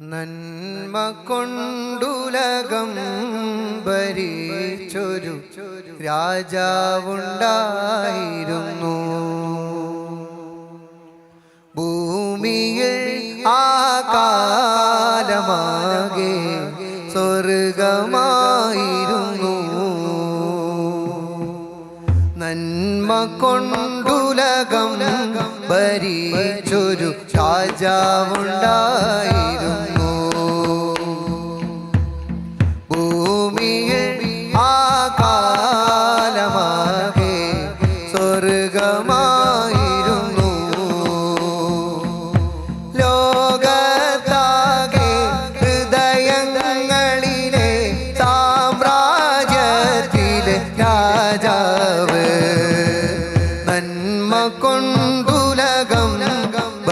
നന്മ കൊണ്ടുലകം ഭരിച്ചൊരു രാജാവുണ്ടായിരുന്നു. ഭൂമിയിൽ ആകാലമാകെ കാലമാകെ സ്വർഗമായിരുന്നു. നന്മ കൊണ്ടുലകം ഭരിച്ചൊരു രാജാവുണ്ടായിരുന്നു.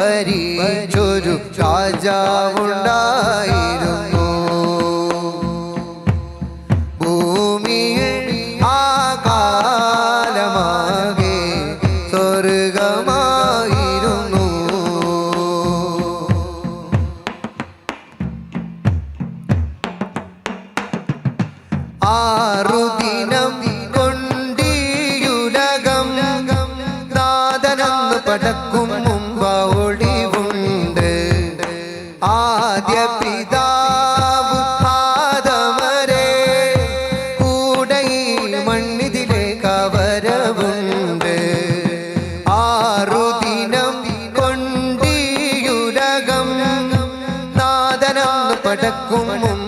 ഭരിച്ചൊരു രാജാവുണ്ടായിരുന്നു നാദനെന്ന്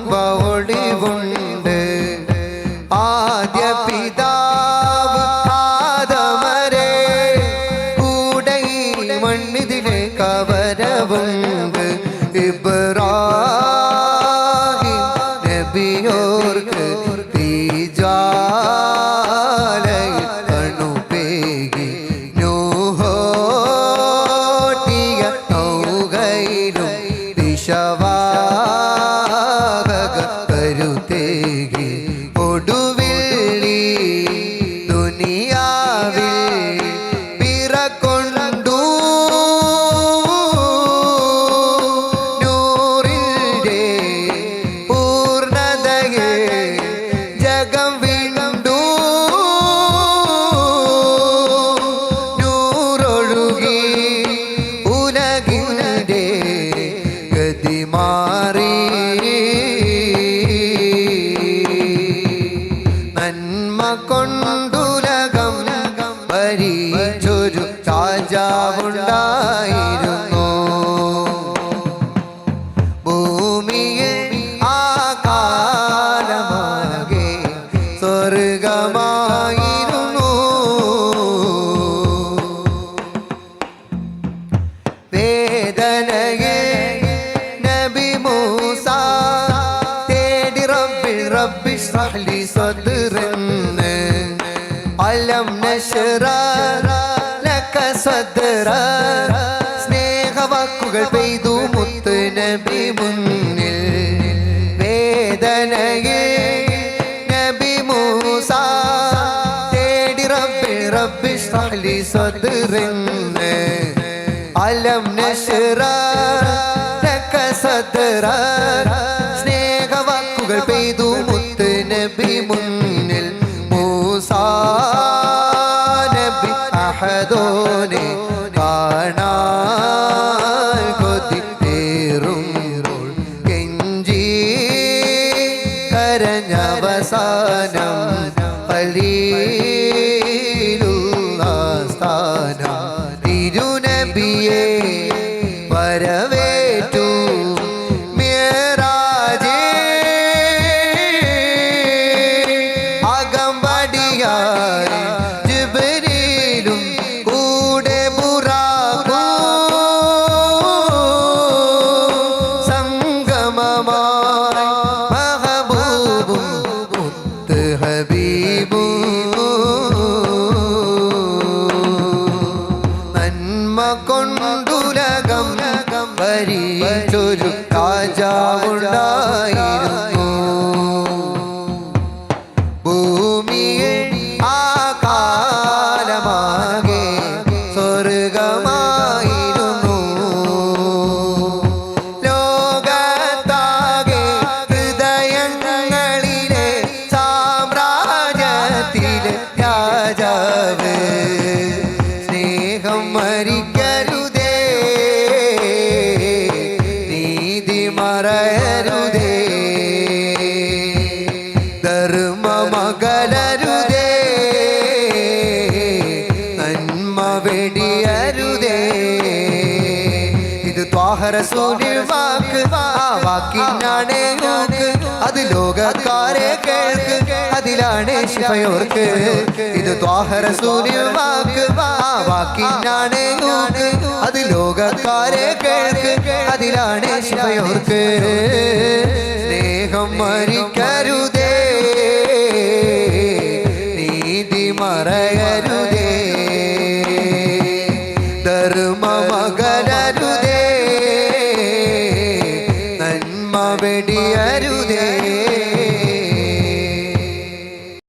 കൊണ്ടുലകം ഭരിച്ചൊരു രാജാവുണ്ടായിരുന്നു. ഭൂമിയിൽ ആ കാലമാകെ സ്വർഗമായിരുന്നു. വേദനയെ നബി മൂസ തേടി റബ്ബി റബ്ബി ഷ്റഹ്ലി സദ്റന്ന് നശ്റ ലക സദ്റ സ്നേഹവാക്കുകൾ പെയ്തു മുത്ത് നബി മുന്നിൽ. വേദനയിൽ നബി മൂസ. തേടി റബ്ബി റബ്ബി സഹലി സദ്റന്ന്. അലം നശ്റ ലക സദ്റ കരഞ്ഞവസാനം പള്ളിയിലുള്ള സ്ഥാനം തിരുനബിയെ വരവേറ്റു മുത്ത് ഹബീബും. നന്മ കൊണ്ടുലകം ഭരിച്ചൊരു രാജാവുണ്ടായിരുന്നു വാക്ക് ആ വാക്കിനാണ് നോക്ക്. അത് ലോകക്കാരെ കേൾക്ക് അതിലാണ് ശിവയോർക്ക് ഇത് ത്വാഹരസൂലിൽ വാക്ക് ആ വാക്കിനാണ് നോക്ക്. അത് ലോകക്കാരെ കേൾക്ക് അതിലാണ് ശിവയോർക്ക് സ്നേഹം മരിക്കരുതേ നീതി മറയരുതേ. ധർമ്മ നന്മ